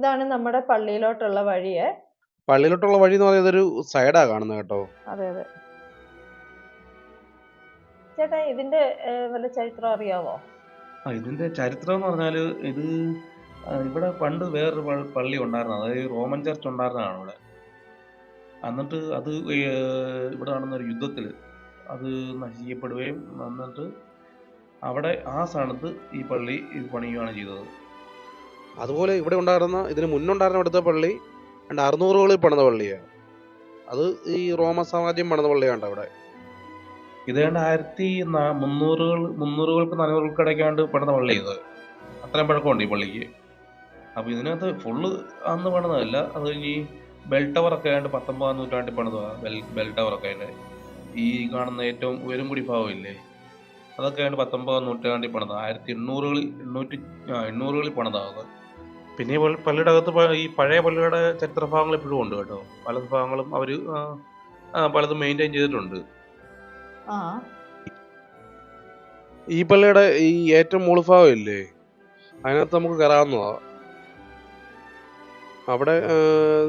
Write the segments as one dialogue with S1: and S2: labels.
S1: ഇതാണ് നമ്മുടെ പള്ളിയിലോട്ടുള്ള വഴിയെ.
S2: പള്ളിയിലോട്ടുള്ള വഴി എന്ന് പറയുന്നത് ഒരു സൈഡാ കാണുന്നത് കേട്ടോ.
S1: അതെ അതെ. ചേട്ടാ ഇതിന്റെ വല്ല ചരിത്രം അറിയാവോ?
S3: ആ ഇതിന്റെ ചരിത്രം എന്ന് പറഞ്ഞാൽ ഇത് ഇവിടെ പണ്ട് വേറൊരു പള്ളി ഉണ്ടായിരുന്നു. അതായത് റോമൻ ചർച്ച് ഉണ്ടായിരുന്നതാണ് ഇവിടെ. എന്നിട്ട് അത് ഇവിടെ നടന്ന ഒരു യുദ്ധത്തിൽ അത് നശിക്കപ്പെടുകയും എന്നിട്ട് അവിടെ ആ സ്ഥാനത്ത് ഈ പള്ളി പണിയുകയാണ് ചെയ്തത്.
S2: അതുപോലെ ഇവിടെ ഉണ്ടായിരുന്ന ഇതിന് മുന്നുണ്ടായിരുന്ന അടുത്ത പള്ളി രണ്ട് അറുന്നൂറുകളിൽ പണിത പള്ളിയാണ്. അത് ഈ റോമ സാമ്രാജ്യം പണിത പള്ളിയാണ് അവിടെ.
S3: ഇതേണ്ട ആയിരത്തി മുന്നൂറുകൾ മുന്നൂറുകൾക്ക് നാനൂറുകൾക്ക് ഇടയ്ക്കാണ്ട് പണിത പള്ളി ഇത്. അത്രയും പഴക്കമുണ്ട് ഈ പള്ളിക്ക്. അപ്പൊ ഇതിനകത്ത് ഫുള്ള് അന്ന് പണിതല്ല അത് കഴിഞ്ഞ് ബെൽ ടവർ ഒക്കെ ആയിട്ട് പത്തൊമ്പതാം നൂറ്റാണ്ടിൽ പണിതാണ് ബെൽ ബെൽ ടവർ ഒക്കെ ആയിട്ട് ഈ കാണുന്ന ഏറ്റവും ഉയരം കൂടി ഭാഗം ഇല്ലേ അതൊക്കെ ആയിട്ട് പത്തൊമ്പതാം നൂറ്റാണ്ടിൽ പണിതാണ് ആയിരത്തി എണ്ണൂറുകളിൽ എണ്ണൂറ്റി എണ്ണൂറുകളിൽ പണിതാത് പിന്നെ ഈ പള്ളിയുടെ അകത്ത് ഈ പഴയ പള്ളിയുടെ ചരിത്ര ഭാഗങ്ങൾ ഇപ്പോഴും ഉണ്ട് കേട്ടോ. പല ഭാഗങ്ങളും അവർ പലതും മെയിന്റെയിൻ ചെയ്തിട്ടുണ്ട്.
S1: ആ.
S2: ഈ പള്ളിയുടെ ഈ ഏറ്റവും മുകളിഭാഗം ഇല്ലേ? അതിനകത്ത് നമുക്ക് കയറാവുന്നതാ. അവിടെ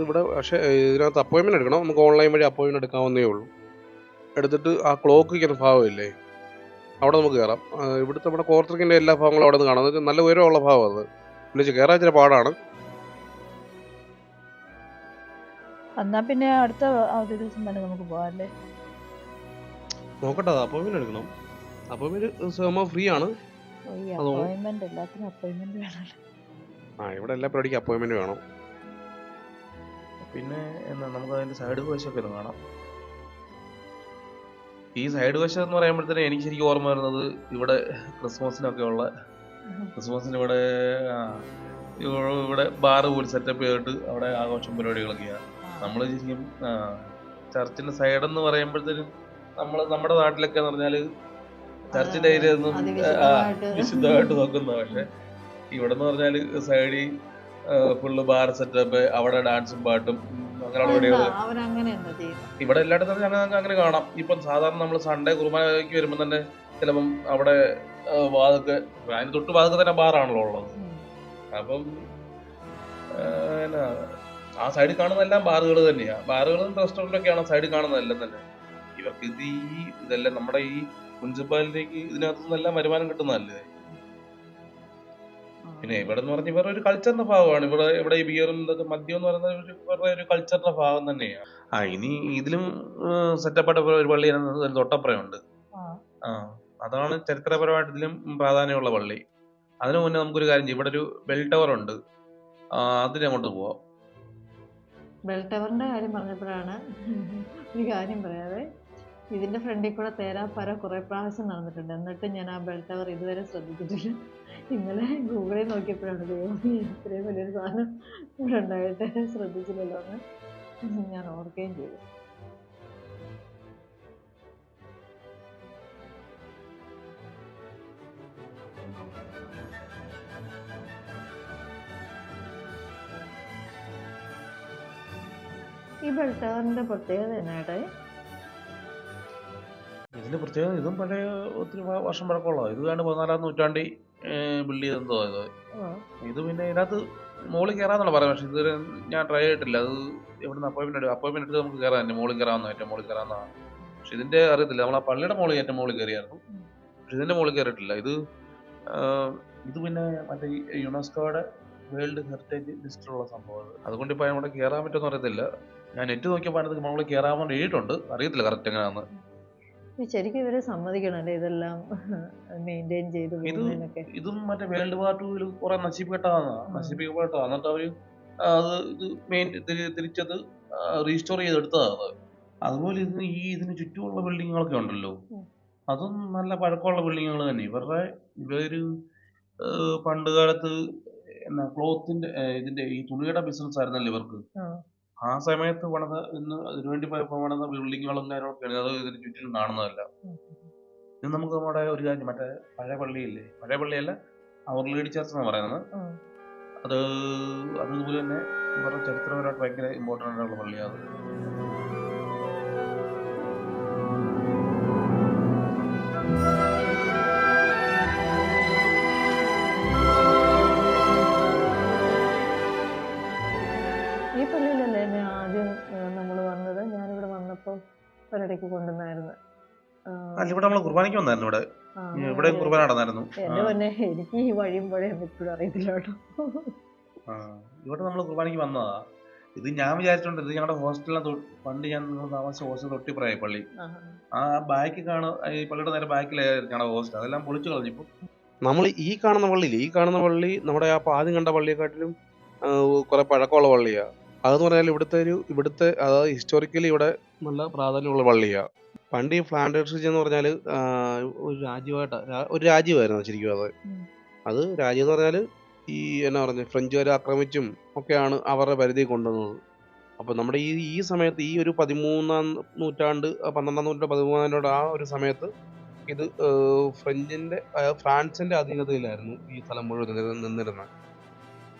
S2: ഇവിടെ പക്ഷേ ഇതിനകത്ത് അപ്പോയിൻമെന്റ് എടുക്കണം. നമുക്ക് ഓൺലൈൻ വഴി അപ്പോയിൻമെന്റ് എടുക്കാവുന്നേ ഉള്ളൂ. എടുത്തിട്ട് ആ ക്ലോക്ക് വയ്ക്കുന്ന ഭാഗം ഇല്ലേ? അവിടെ നമുക്ക് കയറാം. ഇവിടുത്തെ നമ്മുടെ കോർത്തറിക്കിന്റെ എല്ലാ ഭാഗങ്ങളും അവിടെ നിന്ന് കാണാം. നല്ല ഉയരമുള്ള ഭാഗം അത്. വിളിച്ച് കയറാൻ ഇച്ചിരി പാടാണ്.
S1: എന്നാ പിന്നെ അടുത്ത അവധി ദിവസം തന്നെ നമുക്ക് പോവാല്ലേ
S2: നോക്കട്ടെ അപ്പോയിന്റ്മെന്റ് എടുക്കണം. അപ്പോയിൻമെന്റ് ഫ്രീ ആണ്?
S1: അപ്പോയിന്റ്മെന്റ് എല്ലാത്തിനും അപ്പോയിന്റ്മെന്റ് വേണം.
S2: ആ ഇവിടെ എല്ലാ പരിപാടിക്കും അപ്പോയിന്റ്മെന്റ് വേണം.
S3: പിന്നെ എന്നാ നമുക്ക് അതിന്റെ സൈഡ് വശമൊക്കെ ഒന്ന് കാണാം. ഈ സൈഡ് വശം എന്ന് പറയുമ്പോഴത്തേനും എനിക്ക് ശരിക്കും ഓർമ്മ വരുന്നത് ഇവിടെ ക്രിസ്മസിനൊക്കെ ഉള്ള ക്രിസ്മസിന് ഇവിടെ ഇവിടെ ബാർ പോലും സെറ്റപ്പ് ചെയ്തിട്ട് അവിടെ ആഘോഷം പരിപാടികളൊക്കെയാണ് നമ്മൾ ശരിക്കും ചർച്ചിന്റെ സൈഡ് എന്ന് പറയുമ്പോഴത്തേനും നമ്മൾ നമ്മുടെ നാട്ടിലൊക്കെ എന്ന് പറഞ്ഞാൽ ചർച്ചിന്റെ ഏരിയ ഒന്നും വിശുദ്ധമായിട്ട്. നോക്കുന്ന പക്ഷെ ഇവിടെ എന്ന് പറഞ്ഞാൽ സൈഡിൽ ഫുള്ള് ബാർ സെറ്റപ്പ് അവിടെ ഡാൻസും പാട്ടും അങ്ങനെയുള്ള ഇവിടെ എല്ലായിടത്തും അങ്ങനെ കാണാം. ഇപ്പം സാധാരണ നമ്മൾ സൺഡേ കുർബാനയ്ക്ക് വരുമ്പോൾ തന്നെ ചിലപ്പം അവിടെ വാതൊക്കെ അതിന് തൊട്ട് വാതൊക്കെ തന്നെ ബാറാണല്ലോ ഉള്ളത്. അപ്പം ആ, എന്നാ, ആ സൈഡിൽ കാണുന്നതെല്ലാം ബാറുകൾ തന്നെയാ. ബാറുകളും റെസ്റ്റോറന്റൊക്കെയാണ് സൈഡിൽ കാണുന്നതെല്ലാം തന്നെ. ഇവർക്ക് ഇത് ഈ ഇതെല്ലാം നമ്മുടെ ഈ മുനിസിപ്പാലിറ്റിക്ക് ഇതിനകത്തു നിന്നെല്ലാം വരുമാനം കിട്ടുന്നതല്ലേ. പിന്നെ ഇവിടെ എന്ന് പറഞ്ഞാൽ ഇവരുടെ ഒരു കൾച്ചറിന്റെ ഭാഗമാണ്. ഇവിടെ ഇവിടെ ഈ ബിയറും ഇതൊക്കെ മദ്യം എന്ന് പറയുന്നത് ഒരു ഇവരുടെ ഒരു കൾച്ചറിന്റെ ഭാഗം തന്നെയാണ് ആ ഇനി ഇതിലും സെറ്റപ്പായിട്ട് ഒരു പള്ളി അതിന് തൊട്ടപ്പുറമുണ്ട്.
S1: ആ.
S3: അതാണ് ചരിത്രപരമായിട്ട് ഇതിലും പ്രാധാന്യമുള്ള പള്ളി. അതിനു മുന്നേ നമുക്കൊരു കാര്യം ചെയ്യാം. ഇവിടെ ഒരു ബെൽ ടവർ ഉണ്ട് അതിന് അങ്ങോട്ട് പോവാം.
S1: ബെൽ ടവറിന്റെ കാര്യം പറഞ്ഞപ്പോഴാണ് ഒരു കാര്യം പറയാതെ ഇതിന്റെ ഫ്രണ്ടിൽ കൂടെ തേരാപ്പാര കുറെ പ്രാവശ്യം നടന്നിട്ടുണ്ട്. എന്നിട്ട് ഞാൻ ആ ബെൽ ടവർ ഇതുവരെ ശ്രദ്ധിച്ചിട്ടില്ല. ഇന്നലെ ഗൂഗിളിൽ നോക്കിയപ്പോഴാണ് ദൈവം ഇത്രയും വലിയൊരു സാധനം ഇവിടെ ഉണ്ടായിട്ട് ശ്രദ്ധിച്ചില്ലല്ലോ എന്ന് ഞാൻ ഓർക്കുകയും ചെയ്തു. ടവറിന്റെ പ്രത്യേകത എന്നാട്ടെ
S3: ഇതിന്റെ പ്രത്യേകത ഇതും പഴയ ഒത്തിരി വർഷം പഴക്കമുള്ള ഇത് കണ്ട് പതിനാലാം നൂറ്റാണ്ടി ബിൽഡ് ചെയ്തെന്തോ ഇത് ഇത് പിന്നെ ഇതിനകത്ത് മുകളിൽ കയറാന്നുള്ള പറയാം പക്ഷെ ഇതുവരെ ഞാൻ ട്രൈ ചെയ്തിട്ടില്ല. അത് എവിടുന്ന് അപ്പോയിൻമെന്റ് എടുക്കും എടുത്ത് നമുക്ക് കയറാൻ തന്നെ മുകളിൽ കയറാവുന്ന ഏറ്റവും മുകളിൽ കയറാവുന്നതാണ് പക്ഷെ ഇതിന്റെ അറിയത്തില്ല. നമ്മൾ ആ പള്ളിയുടെ മുകളിൽ ഏറ്റവും മുകളിൽ കയറിയായിരുന്നു പക്ഷെ ഇതിന്റെ മുകളിൽ കയറിയിട്ടില്ല ഇത് ഇത് പിന്നെ മറ്റേ യുനെസ്കോയുടെ വേൾഡ് ഹെറിറ്റേജ് ലിസ്റ്റിലുള്ള സംഭവം അത്. അതുകൊണ്ട് ഇപ്പൊ നമ്മുടെ കയറാൻ പറ്റുമെന്ന് അറിയത്തില്ല. ഞാൻ നെറ്റ് നോക്കിയപ്പോൾ അതിനകത്ത് നമ്മൾ കയറാമെന്ന് എഴുതിയിട്ടുണ്ട്. അറിയത്തില്ല കറക്റ്റ് എങ്ങനെയാണെന്ന്
S1: ശരിക്കും ഇവരെ സമ്മതിക്കണല്ലേ ഇതെല്ലാം മെയിന്റെയിൻ ചെയ്ത്
S3: ഇത് മറ്റേ വേൾഡ് വാർ ടൂവിൽ കുറെ നശിപ്പിക്കപ്പെട്ടതാണ്. നശിപ്പിക്കപ്പെട്ടതാണ് എന്നിട്ട് അവർ അത് ഇത് മെയിൻ തിരിച്ചത് റീസ്റ്റോർ ചെയ്തെടുത്തതാണ് അതുപോലെ ഇതിന് ഈ ഇതിന് ചുറ്റുമുള്ള ബിൽഡിങ്ങുകളൊക്കെ ഉണ്ടല്ലോ. അതും നല്ല പഴക്കമുള്ള ബിൽഡിങ്ങുകൾ തന്നെ. ഇവരുടെ ഇവർ പണ്ട് കാലത്ത് എന്നാ ക്ലോത്തിന്റെ ഇതിന്റെ ഈ തുണിയുടെ ബിസിനസ് ആയിരുന്നല്ലോ ഇവർക്ക്.
S1: ആ.
S3: സമയത്ത് പണിത ഇന്ന് അതിനുവേണ്ടി പണിത ബിൽഡിങ്ങുകളും കാര്യങ്ങളൊക്കെ അത് ഇതിന് ചുറ്റിലും കാണുന്നതല്ല. ഇന്ന് നമുക്ക് നമ്മുടെ ഒരു കാര്യം മറ്റേ പഴയ പള്ളിയില്ലേ? പഴയ പള്ളിയല്ല അവർ ലേഡി ചർച്ച് എന്ന് പറയുന്നത്. അത് അതുപോലെ തന്നെ ഇവരുടെ ചരിത്രപരമായിട്ട് ഭയങ്കര ഇമ്പോർട്ടന്റ് ആയിട്ടുള്ള പള്ളിയാണ്
S1: വന്നപ്പോൾ ഒരിടയ്ക്ക് കൊണ്ടുവന്നായിരുന്നു.
S4: അല്ല ഇവിടെ നമ്മൾ കുർബാനയ്ക്ക് വന്നായിരുന്നു ഇവിടെ.
S1: ആ,
S4: ഇവിടെ കുർബാന നടന്നായിരുന്നു.
S1: എന്റെ പൊന്നെ എനിക്ക് ഈ വഴിയും പുഴയും എപ്പോഴും അറിയത്തില്ല കേട്ടോ.
S4: ആ, ഇവിടെ നമ്മൾ കുർബാനയ്ക്ക് വന്നതാ. ഇത് ഞാൻ വിചാരിച്ചോണ്ട് ഇത് ഞങ്ങളുടെ ഹോസ്റ്റലിനെ പണ്ട് ഞാൻ താമസിച്ച ഹോസ്റ്റൽ പള്ളി.
S1: ആ,
S4: ബാക്കി കാണും ഈ പള്ളിയുടെ നേരെ ബാക്കിലായിരുന്നു ഞങ്ങളുടെ ഹോസ്റ്റൽ അതെല്ലാം പൊളിച്ചു കളഞ്ഞു ഇപ്പൊ.
S3: നമ്മൾ ഈ കാണുന്ന പള്ളിയില്ലേ? ഈ കാണുന്ന പള്ളി നമ്മുടെ ആ ആദ്യം കണ്ട പള്ളിയെക്കാട്ടിലും കുറെ പഴക്കമുള്ള പള്ളിയാ. അതെന്ന് പറഞ്ഞാൽ ഇവിടുത്തെ ഒരു ഇവിടുത്തെ അതായത് ഹിസ്റ്റോറിക്കലി ഇവിടെ നല്ല പ്രാധാന്യമുള്ള പള്ളിയാ പണ്ട് ഈ ഫ്ലാൻഡേഴ്സ് എന്ന് പറഞ്ഞാൽ ഒരു രാജ്യമായിട്ട് ഒരു രാജ്യമായിരുന്നു ശരിക്കും അത്. അത് രാജ്യം എന്ന് പറഞ്ഞാൽ ഈ എന്നാ പറഞ്ഞ ഫ്രഞ്ചുകാരെ ആക്രമിച്ചും ഒക്കെയാണ് അവരുടെ പരിധി കൊണ്ടുവന്നത്. അപ്പോൾ നമ്മുടെ ഈ ഈ സമയത്ത് ഈ ഒരു പതിമൂന്നാം നൂറ്റാണ്ട് പന്ത്രണ്ടാം നൂറ്റാണ്ട് പതിമൂന്നാം ആ ഒരു സമയത്ത് ഇത് ഫ്രഞ്ചിന്റെ ഫ്രഞ്ചിന്റെ ഫ്രാൻസിന്റെ അധീനതയിലായിരുന്നു ഈ സ്ഥലം മുഴുവൻ നിന്നിരുന്നത്.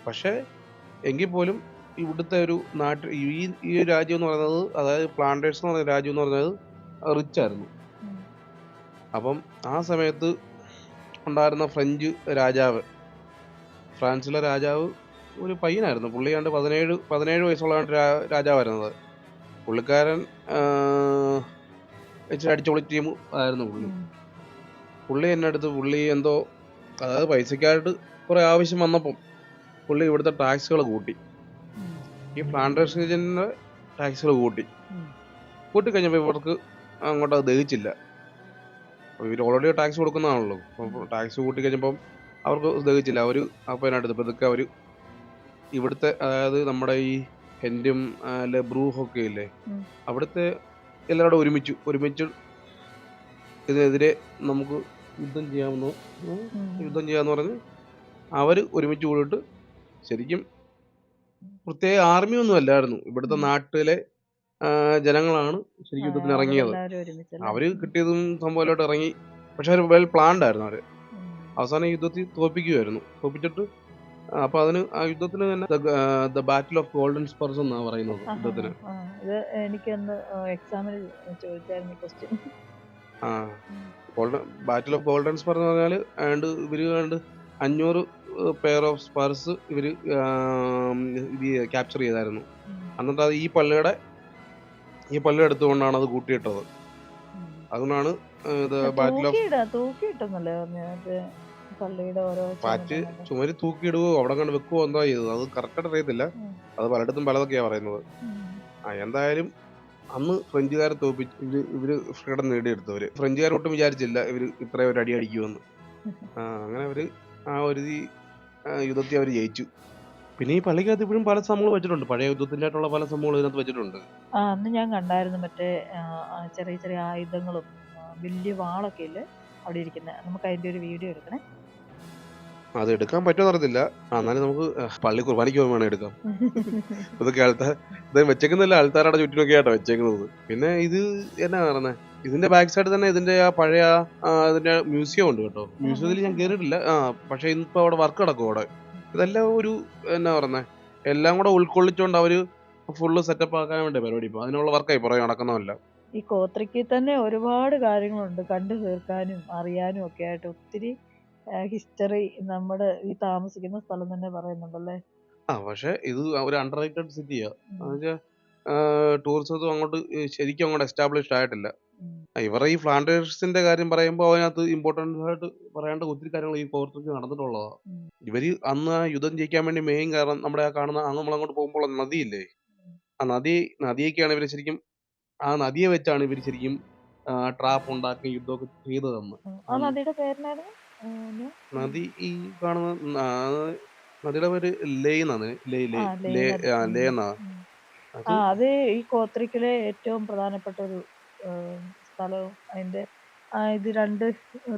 S3: പക്ഷേ എങ്കിൽ പോലും ഇവിടുത്തെ ഒരു നാട്ടിൽ ഈ ഈ രാജ്യം എന്ന് പറയുന്നത് അതായത് പ്ലാന്റേഴ്സ് എന്ന് പറയുന്ന രാജ്യം എന്ന് പറയുന്നത് റിച്ച് ആയിരുന്നു അപ്പം ആ സമയത്ത് ഉണ്ടായിരുന്ന ഫ്രഞ്ച് രാജാവ് ഫ്രാൻസിലെ രാജാവ് ഒരു പയ്യനായിരുന്നു പുള്ളിയാണ്ട് പതിനേഴ് പതിനേഴ് വയസ്സുള്ള രാജാവായിരുന്നത് പുള്ളിക്കാരൻ വെച്ച് ഇച്ചിരി അടിച്ചുപൊളി ടീം ആയിരുന്നു പുള്ളി. പുള്ളി എന്നെ അടുത്ത് പുള്ളി എന്തോ അതായത് പൈസക്കായിട്ട് കുറെ ആവശ്യം വന്നപ്പം പുള്ളി ഇവിടുത്തെ ടാക്സുകൾ കൂട്ടി. ഈ പ്ലാന്റേഷൻ ഏജന്റിന്റെ ടാക്സുകൾ കൂട്ടി. കൂട്ടി കഴിഞ്ഞപ്പോൾ ഇവർക്ക് അങ്ങോട്ട് അത് ദഹിച്ചില്ല അപ്പോൾ ഇവർ ഓൾറെഡി ടാക്സ് കൊടുക്കുന്നതാണല്ലോ അപ്പോൾ ടാക്സ് കൂട്ടി കഴിഞ്ഞപ്പം അവർക്ക് ദഹിച്ചില്ല അവർ അപ്പോൾ അതിനടുത്ത് പതുക്കെ അവർ ഇവിടുത്തെ അതായത് നമ്മുടെ ഈ ഹെന്റും ബ്രൂഹ് ഒക്കെ ഇല്ലേ. അവിടുത്തെ എല്ലാവരും ഒരുമിച്ചു ഒരുമിച്ച് ഇതിനെതിരെ നമുക്ക് യുദ്ധം ചെയ്യാമെന്ന്. യുദ്ധം ചെയ്യാന്ന് പറഞ്ഞ് അവർ ഒരുമിച്ച് കൂടിയിട്ട് ശരിക്കും പ്രത്യേക ആർമി ഒന്നും അല്ലായിരുന്നു. ഇവിടുത്തെ നാട്ടിലെ ജനങ്ങളാണ് ശരിക്കും യുദ്ധത്തിന് ഇറങ്ങിയത്. അവർ കിട്ടിയതും സംഭവമായിട്ട് ഇറങ്ങി. പക്ഷെ അവർ വെൽ പ്ലാൻഡ് ആയിരുന്നു
S1: അവർ.
S3: അവസാനം യുദ്ധത്തിൽ തോൽപ്പിക്കുമായിരുന്നു തോൽപ്പിച്ചിട്ട് ആ, അപ്പൊ അതിന് ആ യുദ്ധത്തിന് തന്നെ the battle of golden spurs എന്നാണ് പറയുന്നത് യുദ്ധത്തിന്.
S1: ആ, ഇത് എക്സാമിന് ചോദിച്ചായിരുന്നു ക്വസ്റ്റ്യൻ
S3: ആ. Golden battle of golden spur എന്ന് പറഞ്ഞാൽ ഇവർ കണ്ട് അഞ്ഞൂറ് പെയർ ഓഫ് സ്പർസ് ഇവർ ക്യാപ്ചർ ചെയ്തായിരുന്നു. എന്നിട്ട് അത് ഈ പള്ളിയുടെ ഈ പള്ളി എടുത്തുകൊണ്ടാണ് അത് കൂട്ടിയിട്ടത്. അതുകൊണ്ടാണ് ഇത് ബാറ്റിൽ പാറ്റ് ചുമരി തൂക്കിയിടുവോ അവിടെ കണ്ട് വെക്കുവോ എന്താ ചെയ്തത്? അത് കറക്റ്റായിട്ട് അറിയത്തില്ല. അത് പലയിടത്തും പലതൊക്കെയാ പറയുന്നത്. ആ എന്തായാലും അന്ന് ഫ്രഞ്ചുകാരെ തോപ്പിച്ച് ഇവർ ഇവർ ഫ്രീഡം നേടിയെടുത്തവര് ഫ്രഞ്ചുകാരൊട്ടും വിചാരിച്ചില്ല ഇവർ ഇത്രയും ഒരു അടി അടിക്കുമെന്ന്. അങ്ങനെ അവർ ആ ഒരു യുദ്ധത്തെ അവർ ജയിച്ചു. പിന്നെ ഈ പള്ളിക്കകത്ത് ഇപ്പോഴും പല സംഭവങ്ങൾ വെച്ചിട്ടുണ്ട്. പഴയ യുദ്ധത്തിന്റെ ആയിട്ടുള്ള പല സംഭവങ്ങളും ഇതിനകത്ത് വെച്ചിട്ടുണ്ട്.
S1: ആ അന്ന് ഞാൻ കണ്ടായിരുന്നു മറ്റേ ചെറിയ ചെറിയ ആയുധങ്ങളും വലിയ വാളൊക്കെ ഇല്ലേ അവിടെ ഇരിക്കുന്നത് നമുക്ക് അതിന്റെ ഒരു വീഡിയോ എടുക്കണേ.
S3: അത് എടുക്കാൻ പറ്റുമെന്ന് അറിയത്തില്ല. എന്നാലും നമുക്ക് പള്ളി കുർബാനയ്ക്ക് പോകുമ്പോൾ വേണം എടുക്കാം. ഇതൊക്കെ ആൾക്കാർ ഇത് വെച്ചേക്കുന്നില്ല ആൾക്കാരുടെ ചുറ്റിനൊക്കെ ആട്ടോ വെച്ചേക്കുന്നത്. പിന്നെ ഇത് എന്നാ പറഞ്ഞേ ഇതിന്റെ ബാക്ക് സൈഡ് തന്നെ ഇതിന്റെ ആ പഴയ അതിന്റെ മ്യൂസിയം ഉണ്ട് കേട്ടോ. മ്യൂസിയത്തിൽ ഞാൻ കയറിയിട്ടില്ല ആ പക്ഷെ ഇന്നിപ്പോ അവിടെ വർക്ക് നടക്കും അവിടെ. ഇതെല്ലാം ഒരു എന്നാ പറഞ്ഞേ എല്ലാം കൂടെ ഉൾക്കൊള്ളിച്ചുകൊണ്ട് അവർ ഫുള്ള് സെറ്റപ്പ് ആക്കാൻ വേണ്ടി പരിപാടി ഇപ്പൊ. അതിനുള്ള വർക്കായി പുറകെ നടക്കുന്നതല്ല.
S1: ഈ കോത്രയ്ക്ക് തന്നെ ഒരുപാട് കാര്യങ്ങളുണ്ട്. കണ്ടു തീർക്കാനും അറിയാനും ഒക്കെ ആയിട്ട് ഒത്തിരി ഹിസ്റ്ററി നമ്മുടെ ഈ താമസിക്കുന്ന സ്ഥലം തന്നെ പറയുന്നുണ്ടല്ലേ?
S3: ആ പക്ഷെ ഇത് ഒരു അണ്ടർ റേറ്റഡ് സിറ്റിയാ ടൂറിസം ടൂറിസത്തും അങ്ങോട്ട് ശരിക്കും അങ്ങോട്ട് എസ്റ്റാബ്ലിഷ്ഡ് ആയിട്ടില്ല. ഇവരുടെ ഈ ഫ്ലാന്റേഴ്സിന്റെ കാര്യം പറയുമ്പോൾ അതിനകത്ത് ഇമ്പോർട്ടൻസ് ആയിട്ട് പറയേണ്ട ഒത്തിരി കാര്യങ്ങൾ ഈ കോർട്ടിക്ക് നടന്നിട്ടുള്ളതാ. ഇവർ അന്ന് ആ യുദ്ധം ജയിക്കാൻ വേണ്ടി മെയിൻ കാരണം നമ്മുടെ ആ കാണുന്ന അങ്ങ് നമ്മളങ്ങോട്ട് പോകുമ്പോൾ നദിയില്ലേ? ആ നദി നദിയൊക്കെയാണ് ഇവർ ശരിക്കും ആ നദിയെ വെച്ചാണ് ഇവർ ശരിക്കും ട്രാപ്പ് ഉണ്ടാക്കി യുദ്ധമൊക്കെ ചെയ്തതെന്ന്. നദി ഈ കാണുന്ന ന- നദിയുടെ പേര് ലേ എന്നാണ്. ലേ ലേ
S1: ആ, ലേ
S3: ലേ
S1: നദി.
S3: ആ,
S1: ഉം.
S3: എന്നാ.
S1: ഉം. ആ അത് ഈ കോത്രിക്കിലെ ഏറ്റവും പ്രധാനപ്പെട്ട ഒരു സ്ഥലവും അതിന്റെ ആ ഇത് രണ്ട്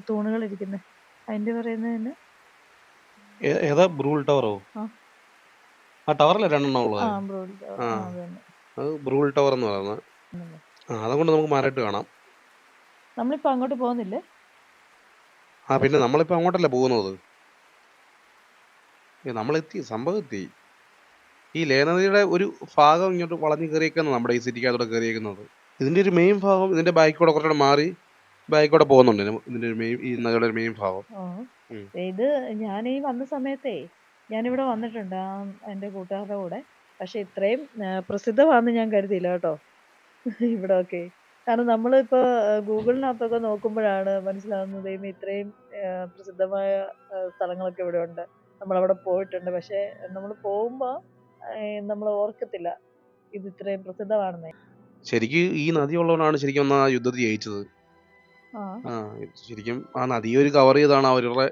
S1: തൂണുകൾ ഇരിക്കുന്നത് അതിന്റെ പറയുന്നത് തന്നെ?
S3: ഏ- ഏതാ? ബ്രൂൾ ടവറോ?
S1: ആ.
S3: ആ ടവറല്ലേ രണ്ടെണ്ണം ഉള്ളത്?
S1: ആ. അത് തന്നെ.
S3: അത് ബ്രൂൾ ടവർ എന്ന് പറയുന്നത്.
S1: ആ
S3: ആ അതുകൊണ്ട് നമുക്ക് മാറായിട്ട് കാണാം.
S1: നമ്മളിപ്പോ അങ്ങോട്ട് പോകുന്നില്ലേ?
S3: ആ പിന്നെ നമ്മളിപ്പോൾ അങ്ങോട്ടല്ലേ പോകുന്നത്? നമ്മളെത്തി സംഭവം എത്തി ഈ ലേനദിയുടെ ഒരു ഭാഗം ഇങ്ങോട്ട് വളഞ്ഞു കയറിയേക്കുന്നത് നമ്മുടെ ഈ സിറ്റിക്കകത്തോടെ കയറിയേക്കുന്നത്. ഇതിന്റെ ഒരു മെയിൻ ഭാഗം ഇതിന്റെ ബാക്കിലൂടെ കുറച്ചുകൂടെ മാറി ബാക്കിലൂടെ പോകുന്നുണ്ട്. ഇതിന്റെ ഇതിന്റെ ഒരു മെയിൻ ഈ നദിയുടെ ഒരു മെയിൻ ഭാഗം.
S1: ഇത് ഞാൻ ഈ വന്ന സമയത്തേ ഞാൻ ഇവിടെ വന്നിട്ടുണ്ട് ആ എന്റെ കൂട്ടുകാരുടെ കൂടെ. പക്ഷെ ഇത്രയും പ്രസിദ്ധമാണെന്ന് ഞാൻ കരുതിയില്ല കേട്ടോ. ഇവിടെ ഒക്കെ കാരണം നമ്മളിപ്പോ ഗൂഗിളിനകത്തൊക്കെ നോക്കുമ്പോഴാണ് മനസ്സിലാവുന്നത് ദൈവമേ ഇത്രയും പ്രസിദ്ധമായ സ്ഥലങ്ങളൊക്കെ ഇവിടെ ഉണ്ട് നമ്മൾ അവിടെ പോയിട്ടുണ്ട്. പക്ഷെ നമ്മൾ പോകുമ്പോ നമ്മൾ ഓർക്കത്തില്ല ഇത് ഇത്രയും പ്രസിദ്ധമാണെന്ന്.
S3: ശരിക്കും ഈ നദി ഉള്ളവനാണ് ശരിക്കും ആ യുദ്ധത്തിൽ ജയിച്ചത്.
S1: ആ.
S3: ശരിക്കും ആ നദിയെ ഒരു കവർ ചെയ്താണ് അവരുടെ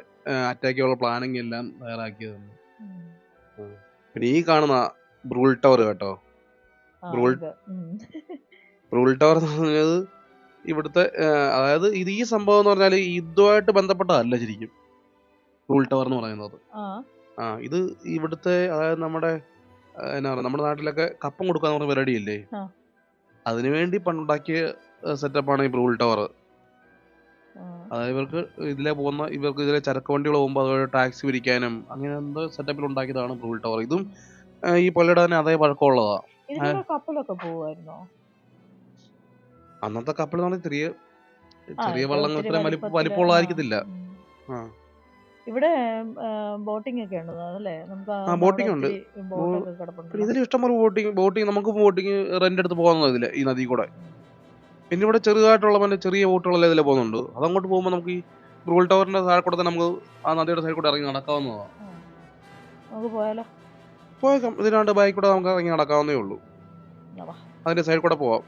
S3: അറ്റാക്ക് ചെയ്യാനുള്ള പ്ലാനിങ് എല്ലാം തയ്യാറാക്കിയത്.
S1: ഉം.
S3: പിന്നെ ഈ കാണുന്ന ബ്രൂൾ ടവർ കേട്ടോ?
S1: ആ,
S3: ബ്രൂൾ-
S1: ഇത്. ഉം.
S3: ബ്രൂൾ ടവർ എന്ന് പറഞ്ഞത് ഇവിടുത്തെ അതായത് ഇത് ഈ സംഭവം എന്ന് പറഞ്ഞാൽ ഇതുമായിട്ട് ബന്ധപ്പെട്ടതല്ല ശരിക്കും. റൂൾ ടവർ എന്ന് പറയുന്നത്.
S1: ആ.
S3: ഇത് ഇവിടുത്തെ അതായത് നമ്മുടെ എന്നാ പറയുക നമ്മുടെ നാട്ടിലൊക്കെ കപ്പം കൊടുക്കാന്ന് പറഞ്ഞ പരിപാടി
S1: ആ.
S3: അതിനുവേണ്ടി പണ്ടുണ്ടാക്കിയ സെറ്റപ്പാണ് ഈ റൂൾ ടവർ. അതായത് ഇവർക്ക് ഇതിലെ പോകുന്ന ഇവർക്ക് ഇതിലെ ചരക്ക് വണ്ടികൾ പോകുമ്പോൾ അതുപോലെ ടാക്സി പിരിക്കാനും അങ്ങനെ എന്തോ സെറ്റപ്പിൽ ഉണ്ടാക്കിയതാണ് റൂൾ ടവർ. ഇതും ഈ പള്ളിയുടെ തന്നെ അതേ പഴക്കമുള്ളതാ.
S1: കപ്പലൊക്കെ
S3: അന്നത്തെ കപ്പൽ എന്ന് പറഞ്ഞാൽ ചെറിയ ചെറിയ വള്ളങ്ങൾ വലിപ്പ വലിപ്പമുള്ളതായിരിക്കത്തില്ല.
S1: ഇവിടെ ബോട്ടിംഗ് ഒക്കെ ഉണ്ട് അല്ലേ? നമുക്ക്
S3: boating ഉണ്ട്. ഇതിൽ ഇഷ്ടംപോലെ ബോട്ടിങ് ബോട്ടിങ് നമുക്ക് ബോട്ടിംഗ് റെന്റ് എടുത്ത് പോകുന്നത് ഇതിൽ ഈ നദി കൂടെ. പിന്നെ ഇവിടെ ചെറുതായിട്ടുള്ള മറ്റേ ചെറിയ ബോട്ടുകളെല്ലാം ഇതിലെ പോകുന്നുണ്ട്. അതങ്ങോട്ട് പോകുമ്പോൾ നമുക്ക് ഈ ബ്രൂൾ ടവറിന്റെ താഴെ കൂടെ തന്നെ നമുക്ക് ആ നദിയുടെ സൈഡിൽ കൂടെ ഇറങ്ങി നടക്കാവുന്നതാണ്.
S1: നമുക്ക് പോയാലോ?
S3: പോയേക്കാം ഇതിനാണ്ട് ബൈക്ക് കൂടെ നമുക്ക് ഇറങ്ങി നടക്കാവുന്നേ ഉള്ളൂ. അതിന്റെ സൈഡിൽ കൂടെ പോവാം.